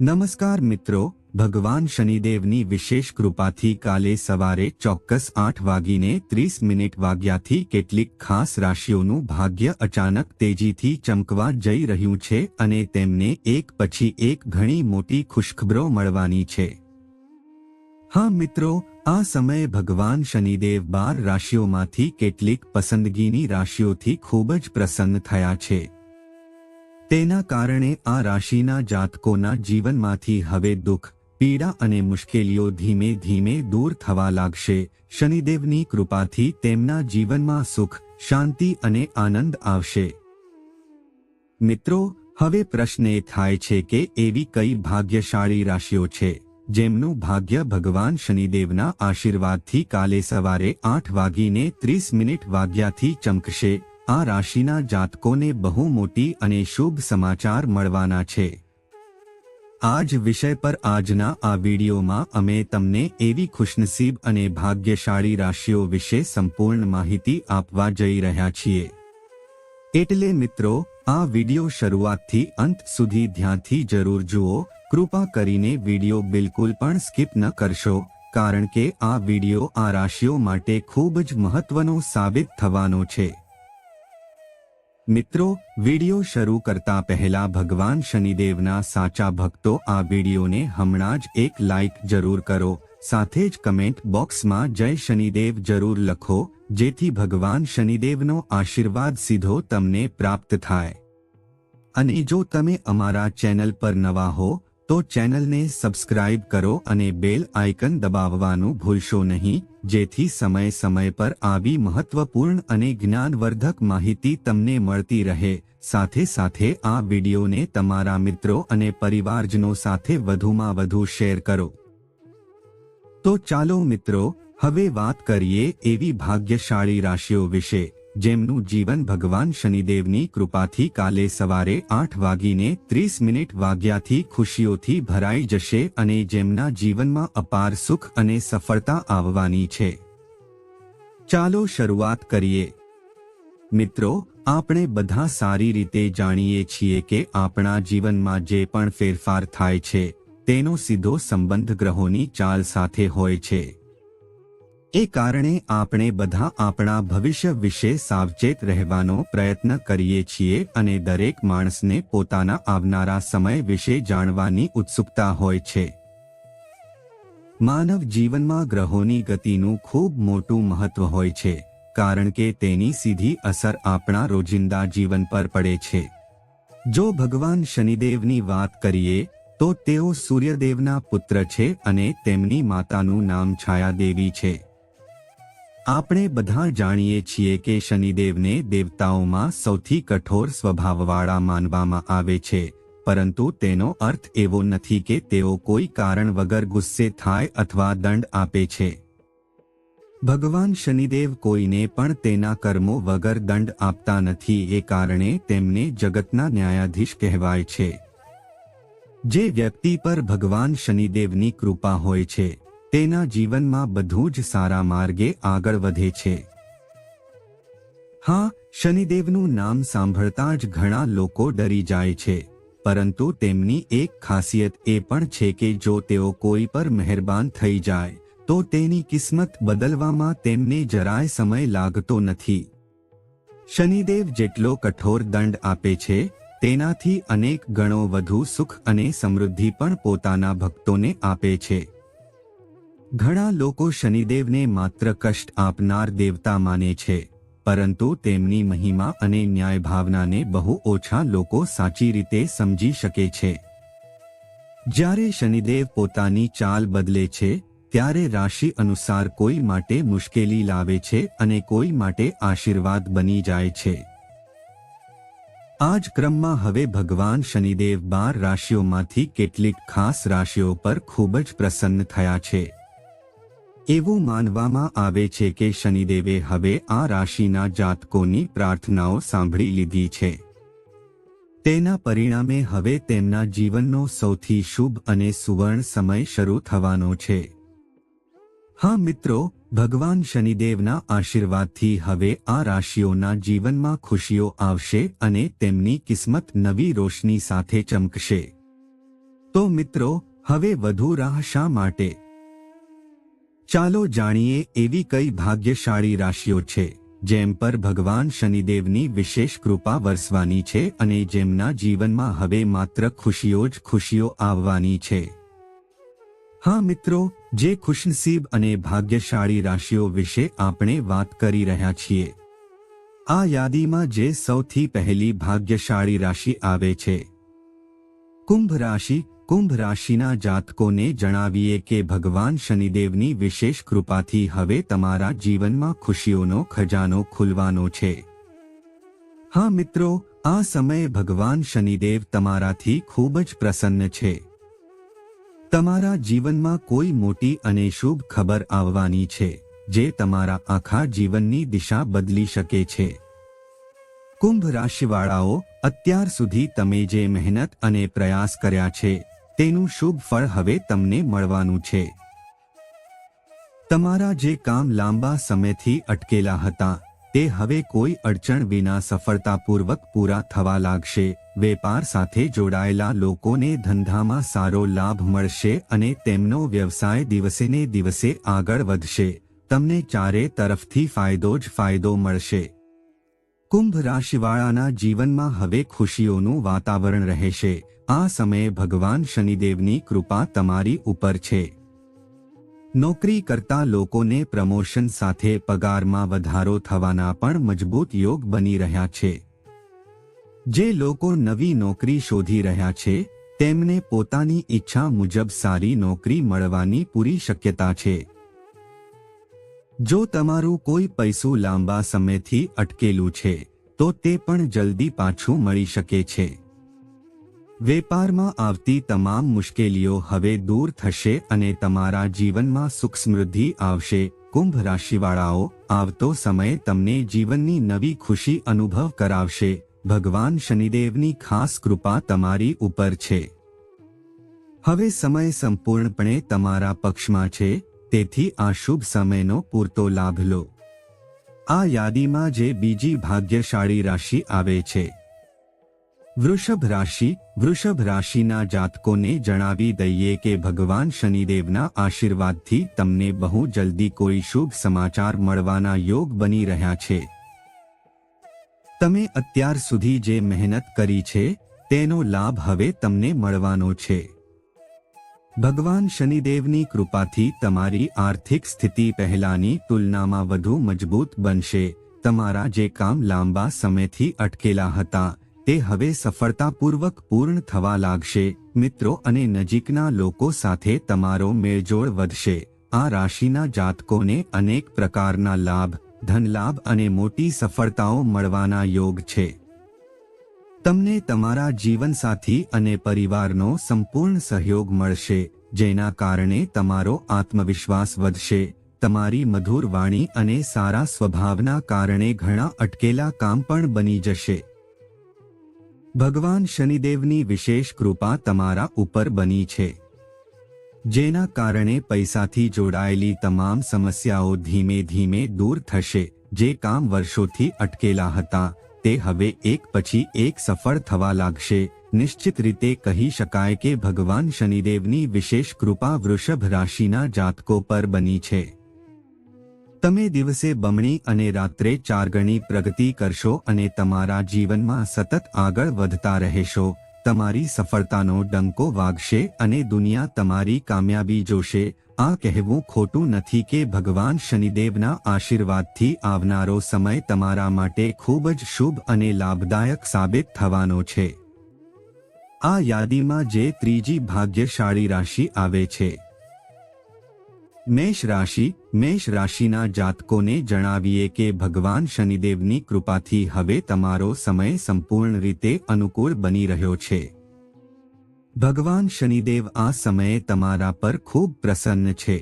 નમસ્કાર મિત્રો, ભગવાન શનિદેવની વિશેષ કૃપાથી કાલે સવારે ચોક્કસ આઠ વાગીને ત્રીસ મિનિટ વાગ્યાથી કેટલીક ખાસ રાશિઓનું ભાગ્ય અચાનક તેજીથી ચમકવા જઈ રહ્યું છે અને તેમને એક પછી એક ઘણી મોટી ખુશખબરો મળવાની છે. હા મિત્રો, આ સમયે ભગવાન શનિદેવ બાર રાશિઓમાંથી કેટલીક પસંદગીની રાશિઓથી ખૂબ જ પ્રસન્ન થયા છે. તેના કારણે આ રાશિના જાતકોના જીવનમાંથી હવે દુઃખ, પીડા અને મુશ્કેલીઓ ધીમે ધીમે દૂર થવા લાગશે. શનિદેવની કૃપાથી તેમના જીવનમાં સુખ, શાંતિ અને આનંદ આવશે. મિત્રો, હવે પ્રશ્ન એ થાય છે કે એવી કઈ ભાગ્યશાળી રાશિઓ છે, જેમનું ભાગ્ય ભગવાન શનિદેવના આશીર્વાદથી કાલે સવારે આઠ વાગીને ત્રીસ મિનિટ વાગ્યાથી ચમકશે. આ રાશિના જાતકોને બહુ મોટી અને શુભ સમાચાર મળવાના છે. આ જ વિષય પર આજના આ વિડીયોમાં અમે તમને એવી ખુશનસીબ અને ભાગ્યશાળી રાશિઓ વિશે સંપૂર્ણ માહિતી આપવા જઈ રહ્યા છીએ. એટલે મિત્રો, આ વીડિયો શરૂઆતથી અંત સુધી ધ્યાનથી જરૂર જુઓ, કૃપા કરીને વીડિયો બિલકુલ પણ સ્કીપ ન કરશો, કારણ કે આ વીડિયો આ રાશિઓ માટે ખૂબ જ મહત્વનો સાબિત થવાનો છે. મિત્રો, વિડિયો શરૂ કરતા પહેલા ભગવાન શનિદેવના સાચા ભક્તો આ વિડીયોને હમણાં જ એક લાઇક જરૂર કરો, સાથે જ કમેન્ટ બોક્સમાં જય શનિદેવ જરૂર લખો, જેથી ભગવાન શનિદેવનો આશીર્વાદ સીધો તમને પ્રાપ્ત થાય. અને જો તમે અમારા ચેનલ પર નવા હો તો ચેનલને સબસ્ક્રાઇબ કરો અને બેલ આઇકન દબાવવાનું ભૂલશો નહીં, જેથી સમય સમય પર આવી મહત્વપૂર્ણ અને જ્ઞાનવર્ધક માહિતી તમને મળતી રહે. સાથે સાથે આ વિડીયોને તમારા મિત્રો અને પરિવારજનો સાથે વધુમાં વધુ શેર કરો. તો ચાલો મિત્રો, હવે વાત કરીએ એવી ભાગ્યશાળી રાશિઓ વિશે. જેમનું જીવન ભગવાન શનિદેવની કૃપાથી કાલે સવારે આઠ વાગીને ત્રીસ મિનિટ વાગ્યાથી ખુશીઓથી ભરાઈ જશે અને જેમના જીવનમાં અપાર સુખ અને સફળતા આવવાની છે. ચાલો શરૂઆત કરીએ. મિત્રો, આપણે બધા સારી રીતે જાણીએ છીએ કે આપણા જીવનમાં જે પણ ફેરફાર થાય છે, તેનો સીધો સંબંધ ગ્રહોની ચાલ સાથે હોય છે. એ કારણે આપણે બધા આપણા ભવિષ્ય વિશે સાવચેત રહેવાનો પ્રયત્ન કરીએ છીએ અને દરેક માણસને પોતાના આવનારા સમય વિશે જાણવાની ઉત્સુકતા હોય છે. માનવ જીવનમાં ગ્રહોની ગતિનું ખૂબ મોટું મહત્વ હોય છે, કારણ કે તેની સીધી અસર આપણા રોજિંદા જીવન પર પડે છે. જો ભગવાન શનિદેવની વાત કરીએ, તો તેઓ સૂર્યદેવના પુત્ર છે અને તેમની માતાનું નામ છાયાદેવી છે. આપણે બધા જાણીએ છીએ કે શનિદેવને દેવતાઓમાં સૌથી કઠોર સ્વભાવવાળા માનવામાં આવે છે, પરંતુ તેનો અર્થ એવો નથી કે તેઓ કોઈ કારણ વગર ગુસ્સે થાય અથવા દંડ આપે છે. ભગવાન શનિદેવ કોઈને પણ તેના કર્મો વગર દંડ આપતા નથી એ કારણે તેમને જગતના ન્યાયાધીશ કહેવાય છે. જે વ્યક્તિ પર ભગવાન શનિદેવની કૃપા હોય છે તેના જીવનમાં બધું જ સારા માર્ગે આગળ વધે છે. હા, શનિદેવનું નામ સાંભળતા જ ઘણા લોકો ડરી જાય છે, પરંતુ તેમની એક ખાસિયત એ પણ છે કે જો તેઓ કોઈ પર મહેરબાન થઈ જાય, તો તેની કિસ્મત બદલવામાં તેમને જરાય સમય લાગતો નથી. શનિદેવ જેટલો કઠોર દંડ આપે છે, તેનાથી અનેક ગણો વધુ સુખ અને સમૃદ્ધિ પણ પોતાના ભક્તોને આપે છે. ઘણા લોકો શનિદેવને માત્ર કષ્ટ આપનાર દેવતા માને છે, પરંતુ તેમની મહિમા અને ન્યાય ભાવનાને બહુ ઓછા લોકો સાચી રીતે સમજી શકે છે. જ્યારે શનિદેવ પોતાની ચાલ બદલે છે, ત્યારે રાશિ અનુસાર કોઈ માટે મુશ્કેલી લાવે છે અને કોઈ માટે આશીર્વાદ બની જાય છે. આ જ ક્રમમાં હવે ભગવાન શનિદેવ બાર રાશિઓમાંથી કેટલીક ખાસ રાશિઓ પર ખૂબ જ પ્રસન્ન થયા છે. એવું માનવામાં આવે છે કે શનિદેવે હવે આ રાશિના જાતકોની પ્રાર્થનાઓ સાંભળી લીધી છે. તેના પરિણામે હવે તેમના જીવનનો સૌથી શુભ અને સુવર્ણ સમય શરૂ થવાનો છે. હા મિત્રો, ભગવાન શનિદેવના આશીર્વાદથી હવે આ રાશિઓના જીવનમાં ખુશીઓ આવશે અને તેમની કિસ્મત નવી રોશની સાથે ચમકશે. તો મિત્રો, હવે વધુ રાહ શા માટે? ચાલો જાણીએ એવી કઈ ભાગ્યશાળી રાશિઓ છે, જેમ પર ભગવાન શનિદેવની વિશેષ કૃપા વરસવાની છે અને જેમના જીવનમાં હવે માત્ર ખુશીઓ જ ખુશીઓ આવવાની છે. હા મિત્રો, જે ખુશનસીબ અને ભાગ્યશાળી રાશિઓ વિશે આપણે વાત કરી રહ્યા છીએ. આ યાદીમાં જે સૌથી પહેલી ભાગ્યશાળી રાશિ આવે છે. કુંભ રાશિ કુંભ રાશિના જાતકોને જણાવીએ કે ભગવાન શનિદેવની વિશેષ કૃપાથી હવે તમારા જીવનમાં ખુશીઓનો ખજાનો ખુલવાનો છે. હા મિત્રો, આ સમયે ભગવાન શનિદેવ તમારાથી ખૂબ જ પ્રસન્ન છે. તમારા જીવનમાં કોઈ મોટી અને શુભ ખબર આવવાની છે, જે તમારા આખા જીવનની દિશા બદલી શકે છે. કુંભ રાશિવાળાઓ, અત્યાર સુધી તમે જે મહેનત અને પ્રયાસ કર્યા છે તેનું શુભ ફળ હવે તમને મળવાનું છે. તમારા જે કામ લાંબા સમયથી અટકેલા હતા, તે હવે કોઈ અડચણ વિના સફળતાપૂર્વક પૂરા થવા લાગશે. વેપાર સાથે જોડાયેલા લોકોને ધંધામાં સારો લાભ મળશે અને તેમનો વ્યવસાય દિવસેને દિવસે આગળ વધશે. તમને ચારે તરફથી ફાયદો જ ફાયદો મળશે. કુંભ રાશિવાળાના જીવનમાં હવે ખુશીઓનું વાતાવરણ રહેશે. આ સમયે ભગવાન શનિદેવની કૃપા તમારી ઉપર છે. નોકરી કરતા લોકોને પ્રમોશન સાથે પગારમાં વધારો થવાના પણ મજબૂત યોગ બની રહ્યા છે. જે લોકો નવી નોકરી શોધી રહ્યા છે, તેમને પોતાની ઈચ્છા મુજબ સારી નોકરી મળવાની પૂરી શક્યતા છે. જો તમારું કોઈ પૈસું લાંબા સમયથી અટકેલું છે, તો તે પણ જલ્દી પાછું મળી શકે છે. વેપારમાં આવતી તમામ મુશ્કેલીઓ હવે દૂર થશે અને તમારા જીવનમાં સુખ સમૃદ્ધિ આવશે. કુંભ રાશિવાળાઓ, આવતો સમય તમને જીવનની નવી ખુશી અનુભવ કરાવશે. ભગવાન શનિદેવની ખાસ કૃપા તમારી ઉપર છે. હવે સમય સંપૂર્ણપણે તમારા પક્ષમાં છે. તેથી આ શુભ સમયનો પૂરતો લાભ લો. આ યાદીમાં જે બીજી ભાગ્યશાળી રાશિ આવે છે. વૃષભ રાશિ, વૃષભ રાશિના જાતકોને જણાવી દઈએ કે ભગવાન શનિદેવના આશીર્વાદથી તમને બહુ જલ્દી કોઈ શુભ સમાચાર મળવાના યોગ બની રહ્યા છે. તમે અત્યાર સુધી જે મહેનત કરી છે, તેનો લાભ હવે તમને મળવાનો છે. ભગવાન શનિદેવની કૃપાથી તમારી આર્થિક સ્થિતિ પહેલાની તુલનામાં વધુ મજબૂત બનશે. તમારા જે કામ લાંબા સમયથી અટકેલા હતા, તે હવે સફળતાપૂર્વક પૂર્ણ થવા લાગશે. મિત્રો અને નજીકના લોકો સાથે તમારો મેળજોળ વધશે. આ રાશિના જાતકોને અનેક પ્રકારના લાભ, ધનલાભ અને મોટી સફળતાઓ મળવાના યોગ છે. તમને તમારા જીવનસાથી અને પરિવારનો સંપૂર્ણ સહયોગ મળશે, જેના કારણે તમારો આત્મવિશ્વાસ વધશે. તમારી મધુર વાણી અને સારા સ્વભાવના કારણે ઘણા અટકેલા કામ પણ બની જશે. ભગવાન શનિદેવની વિશેષ કૃપા તમારા ઉપર બની છે. જેના કારણે પૈસાથી જોડાયેલી તમામ સમસ્યાઓ ધીમે ધીમે દૂર થશે, જે કામ વર્ષોથી અટકેલા હતા. તે હવે એક પછી એક સફળ થવા લાગશે. નિશ્ચિત રીતે કહી શકાય કે ભગવાન શનિદેવની વિશેષ કૃપા વૃષભ રાશિના જાતકો પર બની છે. તમે દિવસે બમણી અને રાત્રે ચાર ગણી પ્રગતિ કરશો અને તમારા જીવનમાં સતત આગળ વધતા રહેશો. તમારી સફળતાનો ડંકો વાગશે અને દુનિયા તમારી કામયાબી જોશે. આ કહેવું ખોટું નથી કે ભગવાન શનિદેવના આશીર્વાદથી આવનારો સમય તમારા માટે ખૂબ જ શુભ અને લાભદાયક સાબિત થવાનો છે. આ યાદીમાં જે ત્રીજી ભાગ્યશાળી રાશિ આવે છે. મેષ રાશિ, મેષ રાશિના જાતકોને જણાવીએ કે ભગવાન શનિદેવની કૃપાથી હવે તમારો સમય સંપૂર્ણ રીતે અનુકૂળ બની રહ્યો છે. ભગવાન શનિદેવ આ સમયે તમારા પર ખૂબ પ્રસન્ન છે.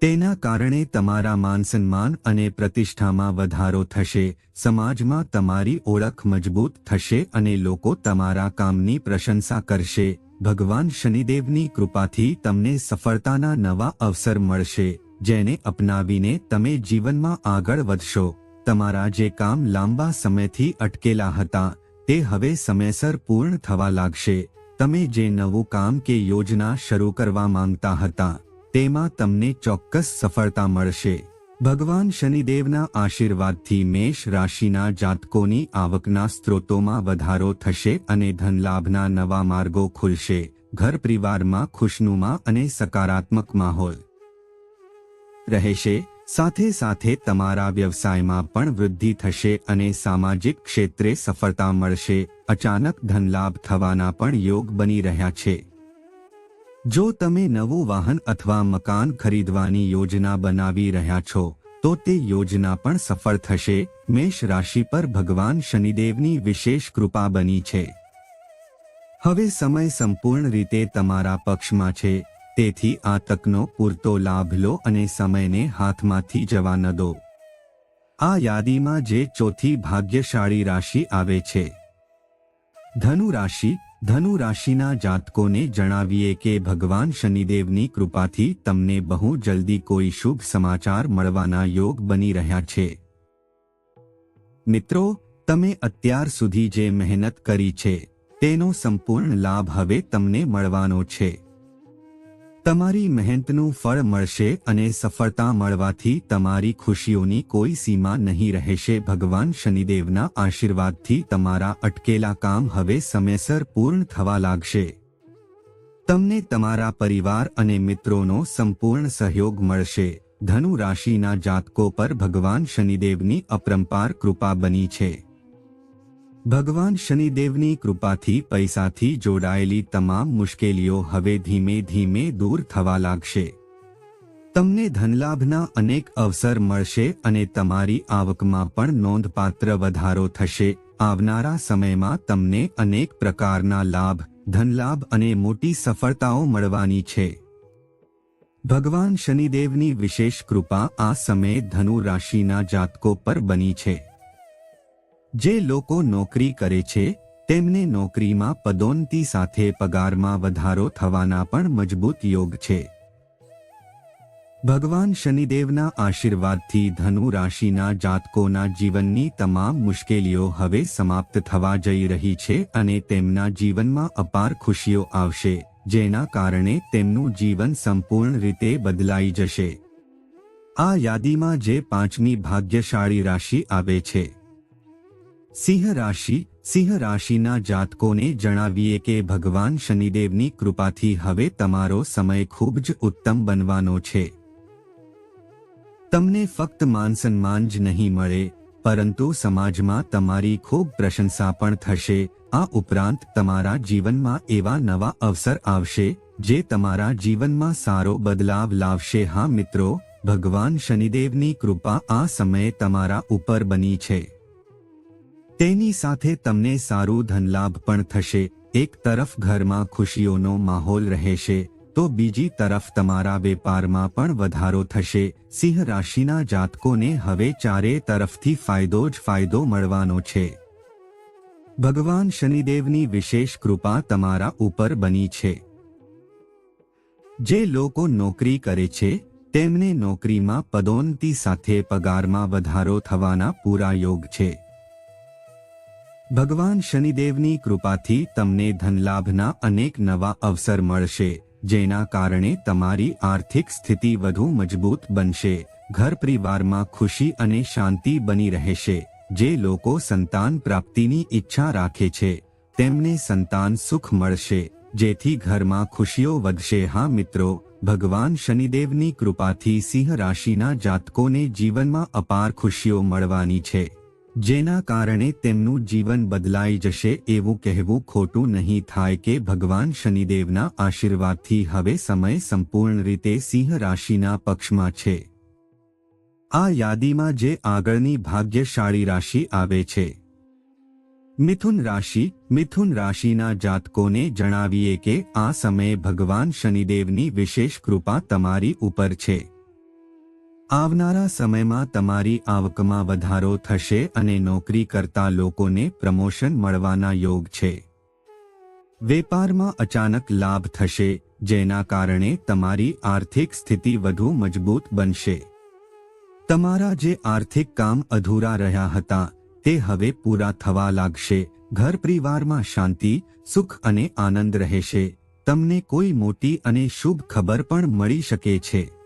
તેના કારણે તમારા માન સન્માન અને પ્રતિષ્ઠામાં વધારો થશે, સમાજમાં તમારી ઓળખ મજબૂત થશે અને લોકો તમારા કામની પ્રશંસા કરશે. ભગવાન શનિદેવની કૃપાથી તમને સફળતાના નવા અવસર મળશે, જેને અપનાવીને તમે જીવનમાં આગળ વધશો. તમારા જે કામ લાંબા સમયથી અટકેલા હતા તે હવે સમયસર પૂર્ણ થવા લાગશે. તમે જે નવું કામ કે યોજના શરૂ કરવા માંગતા હતા, તેમાં તમને ચોક્કસ સફળતા મળશે. ભગવાન શનિદેવના આશીર્વાદથી મેષ રાશિના જાતકોની આવકના સ્ત્રોતોમાં વધારો થશે અને ધનલાભના નવા માર્ગો ખુલશે. ઘર પરિવારમાં ખુશનુમા અને સકારાત્મક માહોલ રહેશે. સાથે સાથે તમારા વ્યવસાયમાં પણ વૃદ્ધિ થશે અને સામાજિક ક્ષેત્રે સફળતા મળશે. અચાનક ધનલાભ થવાના પણ યોગ બની રહ્યા છે. જો તમે નવું વાહન અથવા મકાન ખરીદવાની યોજના બનાવી રહ્યા છો, તો તે યોજના પણ સફળ થશે. મેષ રાશિ પર ભગવાન શનિદેવની વિશેષ કૃપા બની છે. હવે સમય સંપૂર્ણ રીતે તમારા પક્ષમાં છે. તેથી આ તકનો પૂરતો લાભ લો અને સમયને હાથમાંથી જવા ન દો. આ યાદીમાં જે ચોથી ભાગ્યશાળી રાશિ આવે છે. ધનુ રાશિ ધનુ રાશિના જાતકોને જણાવીએ કે ભગવાન શનિદેવની કૃપાથી તમને બહુ જલ્દી કોઈ શુભ સમાચાર મળવાના યોગ બની રહ્યા છે. મિત્રો, તમે અત્યાર સુધી જે મહેનત કરી છે, તેનો સંપૂર્ણ લાભ હવે તમને મળવાનો છે. તમારી મહેનતનું ફળ મળશે અને સફળતા મળવાથી તમારી ખુશીઓની કોઈ સીમા નહીં રહેશે. ભગવાન શનિદેવના આશીર્વાદથી તમારા અટકેલા કામ હવે સમયસર પૂર્ણ થવા લાગશે. તમને તમારા પરિવાર અને મિત્રોનો સંપૂર્ણ સહયોગ મળશે. ધનુ રાશિના જાતકો પર ભગવાન શનિદેવની અપરંપાર કૃપા બની છે. ભગવાન શનિદેવની કૃપાથી પૈસાથી જોડાયેલી તમામ મુશ્કેલીઓ હવે ધીમે ધીમે દૂર થવા લાગશે. તમને ધનલાભના અનેક અવસર મળશે અને તમારી આવકમાં પણ નોંધપાત્ર વધારો થશે. આવનારા સમયમાં તમને અનેક પ્રકારના લાભ, ધનલાભ અને મોટી સફળતાઓ મળવાની છે. ભગવાન શનિદેવની વિશેષ કૃપા આ સમયે ધનુ રાશિના જાતકો પર બની છે. જે લોકો નોકરી કરે છે, તેમને નોકરીમાં પદોન્નતિ સાથે પગારમાં વધારો થવાના પણ મજબૂત યોગ છે. ભગવાન શનિદેવના આશીર્વાદથી ધનુ રાશિના જાતકોના જીવનની તમામ મુશ્કેલીઓ હવે સમાપ્ત થવા જઈ રહી છે અને તેમના જીવનમાં અપાર ખુશીઓ આવશે, જેના કારણે તેમનું જીવન સંપૂર્ણ રીતે બદલાઈ જશે. આ યાદીમાં જે પાંચમી ભાગ્યશાળી રાશિ આવે છે સિંહ રાશિ, સિંહ રાશિના જાતકોને જણાવીએ કે ભગવાન શનિદેવની કૃપાથી હવે તમારો સમય ખૂબ જ ઉત્તમ બનવાનો છે. તમને ફક્ત માન સન્માન જ નહીં મળે, પરંતુ સમાજમાં તમારી ખૂબ પ્રશંસા પણ થશે. આ ઉપરાંત તમારા જીવનમાં એવા નવા અવસર આવશે, જે તમારા જીવનમાં સારો બદલાવ લાવશે. હા મિત્રો, ભગવાન શનિદેવની કૃપા આ સમયે તમારા ઉપર બની છે. તેની સાથે તમને સારું ધનલાભ પણ થશે. એક તરફ ઘરમાં ખુશીઓનો માહોલ રહેશે, તો બીજી તરફ તમારા વેપારમાં પણ વધારો થશે. સિંહ રાશિના જાતકોને હવે ચારે તરફથી ફાયદો જ ફાયદો મળવાનો છે. ભગવાન શનિદેવની વિશેષ કૃપા તમારા ઉપર બની છે. જે લોકો નોકરી કરે છે, તેમને નોકરીમાં પદોન્નતિ સાથે પગારમાં વધારો થવાના પૂરા યોગ છે. ભગવાન શનિદેવની કૃપાથી તમને ધનલાભના અનેક નવા અવસર મળશે, જેના કારણે તમારી આર્થિક સ્થિતિ વધુ મજબૂત બનશે ઘર પરિવારમાં ખુશી અને શાંતિ બની રહેશે, જે લોકો સંતાન પ્રાપ્તિની ઈચ્છા રાખે છે, તેમને સંતાન સુખ મળશે, જેથી ઘરમાં ખુશીઓ વધશે. હા મિત્રો, ભગવાન શનિદેવની કૃપાથી સિંહ રાશિના જાતકોને જીવનમાં અપાર ખુશીઓ મળવાની છે. જેના કારણે તેમનું જીવન બદલાઈ જશે એવું કહેવું ખોટું નહીં થાય કે ભગવાન શનિદેવના આશીર્વાદથી હવે સમય સંપૂર્ણ રીતે સિંહ રાશિના પક્ષમાં છે. આ યાદીમાં જે આગળની ભાગ્યશાળી રાશિ આવે છે. મિથુન રાશિ, મિથુન રાશિના જાતકોને જણાવીએ કે આ સમયે ભગવાન શનિદેવની વિશેષ કૃપા તમારી ઉપર છે. આવનારા સમયમાં તમારી આવકમાં વધારો થશે અને નોકરી કરતા લોકોને પ્રમોશન મળવાના યોગ છે. વેપારમાં અચાનક લાભ થશે, જેના કારણે તમારી આર્થિક સ્થિતિ વધુ મજબૂત બનશે. તમારા જે આર્થિક કામ અધૂરા રહ્યા હતા, તે હવે પૂરા થવા લાગશે. ઘર પરિવારમાં શાંતિ, સુખ અને આનંદ રહેશે. તમને કોઈ મોટી અને શુભ ખબર પણ મળી શકે છે.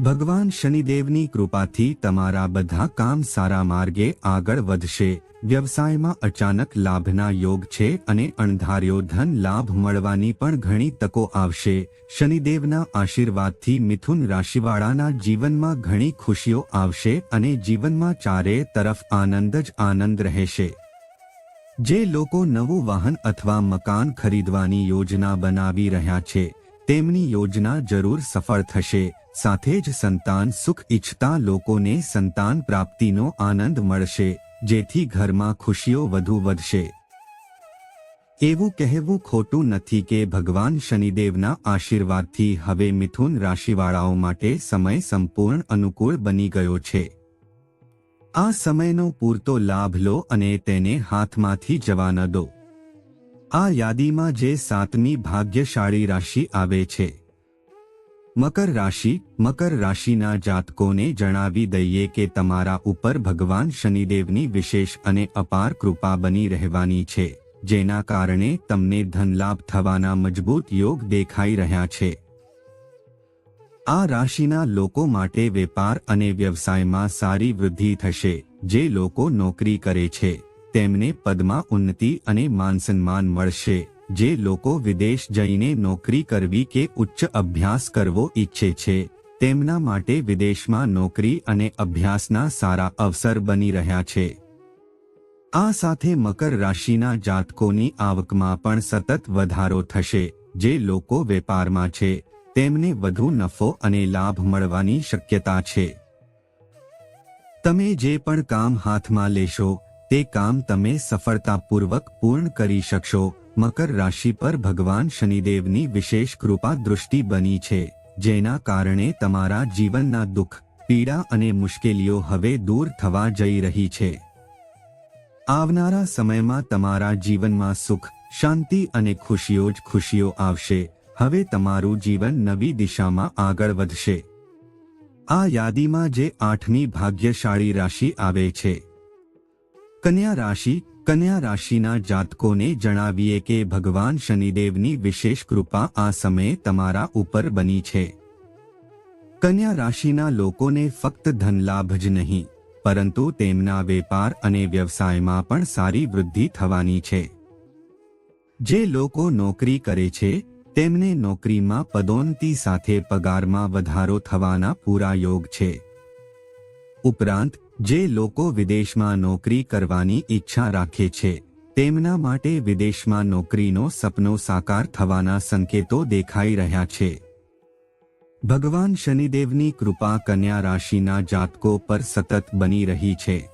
ભગવાન શનિદેવની કૃપાથી તમારા બધા કામ સારા માર્ગે આગળ વધશે. વ્યવસાયમાં અચાનક લાભના યોગ છે અને અણધાર્યો ધન લાભ મળવાની પણ ઘણી તકો આવશે. શનિદેવના આશીર્વાદથી મિથુન રાશિવાળાના જીવનમાં ઘણી ખુશીઓ આવશે અને જીવનમાં ચારે તરફ આનંદ જ આનંદ રહેશે. જે લોકો નવું વાહન અથવા મકાન ખરીદવાની યોજના બનાવી રહ્યા છે, તેમની યોજના જરૂર સફળ થશે. સાથે જ સંતાન સુખ ઈચ્છતા લોકોને સંતાન પ્રાપ્તિનો આનંદ મળશે, જેથી ઘરમાં ખુશીઓ વધુ વધશે. એવું કહેવું ખોટું નથી કે ભગવાન શનિદેવના આશીર્વાદથી હવે મિથુન રાશિવાળાઓ માટે સમય સંપૂર્ણ અનુકૂળ બની ગયો છે. આ સમયનો પૂરતો લાભ લો અને તેને હાથમાંથી જવા ન દો. આ યાદીમાં જે સાતમી ભાગ્યશાળી રાશિ આવે છે. મકર રાશિ, મકર રાશિના જાતકોને જણાવી દઈએ કે તમારા ઉપર ભગવાન શનિદેવની વિશેષ અને અપાર કૃપા બની રહેવાની છે, જેના કારણે તમને ધનલાભ થવાના મજબૂત યોગ દેખાઈ રહ્યા છે. આ રાશિના લોકો માટે વેપાર અને વ્યવસાયમાં સારી વૃદ્ધિ થશે, જે લોકો નોકરી કરે છે, તેમને પદમાં ઉન્નતિ અને માનસન્માન મળશે. જે લોકો વિદેશ જઈને નોકરી કરવી કે ઉચ્ચ અભ્યાસ કરવો ઈચ્છે છે, તેમના માટે વિદેશમાં નોકરી અને અભ્યાસના સારા અવસર બની રહ્યા છે. આ સાથે મકર રાશિના જાતકોની આવકમાં પણ સતત વધારો થશે, જે લોકો વેપારમાં છે, તેમને વધુ નફો અને લાભ મળવાની શક્યતા છે. તમે જે પણ કામ હાથમાં લેશો, તે કામ તમે સફળતાપૂર્વક પૂર્ણ કરી શકશો મકર રાશિ પર ભગવાન શનિદેવની વિશેષ કૃપા દૃષ્ટિ બની છે, જેના કારણે તમારા જીવનના દુઃખ, પીડા અને મુશ્કેલીઓ હવે દૂર થવા જઈ રહી છે. આવનારા સમયમાં તમારા જીવનમાં સુખ, શાંતિ અને ખુશીઓ જ ખુશીઓ આવશે, હવે તમારું જીવન નવી દિશામાં આગળ વધશે. આ યાદીમાં જે આઠમી ભાગ્યશાળી રાશિ આવે છે. કન્યા રાશિ કન્યા રાશિના જાતકોને જણાવીએ કે ભગવાન શનિદેવની વિશેષ કૃપા આ સમયે તમારા ઉપર બની છે. કન્યા રાશિના લોકોને ફક્ત ધનલાભ જ નહીં, પરંતુ તેમના વેપાર અને વ્યવસાયમાં પણ સારી વૃદ્ધિ થવાની છે. જે લોકો નોકરી કરે છે, તેમને નોકરીમાં પદોન્નતિ સાથે પગારમાં વધારો થવાના પૂરા યોગ છે. ઉપરાંત જે લોકો વિદેશમાં નોકરી કરવાની ઈચ્છા રાખે છે, તેમના માટે વિદેશમાં નોકરીનો સપનો સાકાર થવાના સંકેતો દેખાઈ રહ્યા છે. ભગવાન શનિદેવની કૃપા કન્યા રાશિના જાતકો પર સતત બની રહી છે.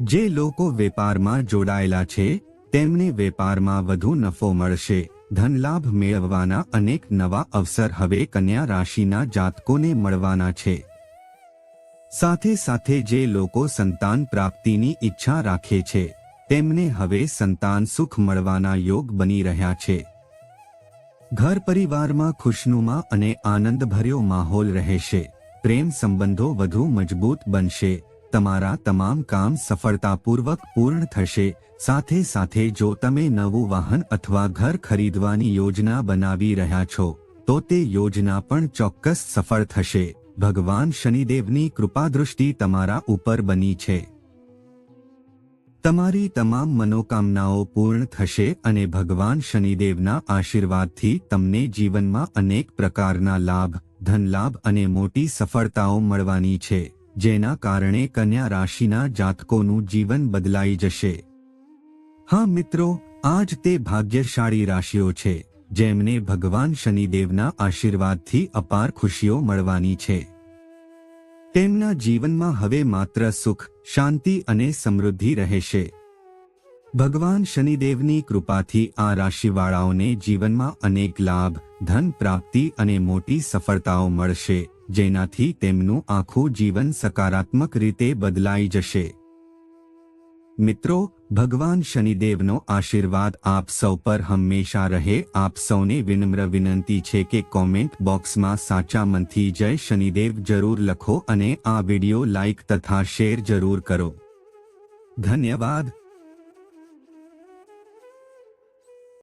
જે લોકો વેપારમાં જોડાયેલા છે, તેમને વેપારમાં વધુ નફો મળશે, ધનલાભ મેળવવાના અનેક નવા અવસર હવે કન્યા રાશિના જાતકોને મળવાના છે. સાથે સાથે જે લોકો સંતાન પ્રાપ્તિની ઈચ્છા રાખે છે, તેમને હવે સંતાન સુખ મળવાના યોગ બની રહ્યા છે. ઘર પરિવારમાં ખુશનુમા અને આનંદભર્યો માહોલ રહેશે. પ્રેમ સંબંધો વધુ મજબૂત બનશે. તમારા તમામ કામ સફળતાપૂર્વક પૂર્ણ થશે. સાથે સાથે જો તમે નવું વાહન અથવા ઘર ખરીદવાની યોજના બનાવી રહ્યા છો, તો તે યોજના પણ ચોક્કસ સફળ થશે. ભગવાન શનિદેવની કૃપાદૃષ્ટિ તમારા ઉપર બની છે. તમારી તમામ મનોકામનાઓ પૂર્ણ થશે અને ભગવાન શનિદેવના આશીર્વાદથી તમને જીવનમાં અનેક પ્રકારના લાભ, ધનલાભ અને મોટી સફળતાઓ મળવાની છે, જેના કારણે કન્યા રાશિના જાતકોનું જીવન બદલાઈ જશે. હા મિત્રો, આજ તે ભાગ્યશાળી રાશિઓ છે. જેમને ભગવાન શનિદેવના આશીર્વાદથી અપાર ખુશીઓ મળવાની છે. તેમના જીવનમાં હવે માત્ર સુખ, શાંતિ અને સમૃદ્ધિ રહેશે. ભગવાન શનિદેવની કૃપાથી આ રાશિવાળાઓને જીવનમાં અનેક લાભ, ધન પ્રાપ્તિ અને મોટી સફળતાઓ મળશે, જેનાથી તેમનું આખું જીવન સકારાત્મક રીતે બદલાઈ જશે. મિત્રો ભગવાન શનિદેવનો આશીર્વાદ આપ સૌ પર હંમેશા રહે. આપ સૌને વિનમ્ર વિનંતી છે કે કોમેન્ટ બોક્સમાં સાચા મનથી જય શનિદેવ જરૂર લખો અને આ વિડિયો લાઇક તથા શેર જરૂર કરો. ધન્યવાદ.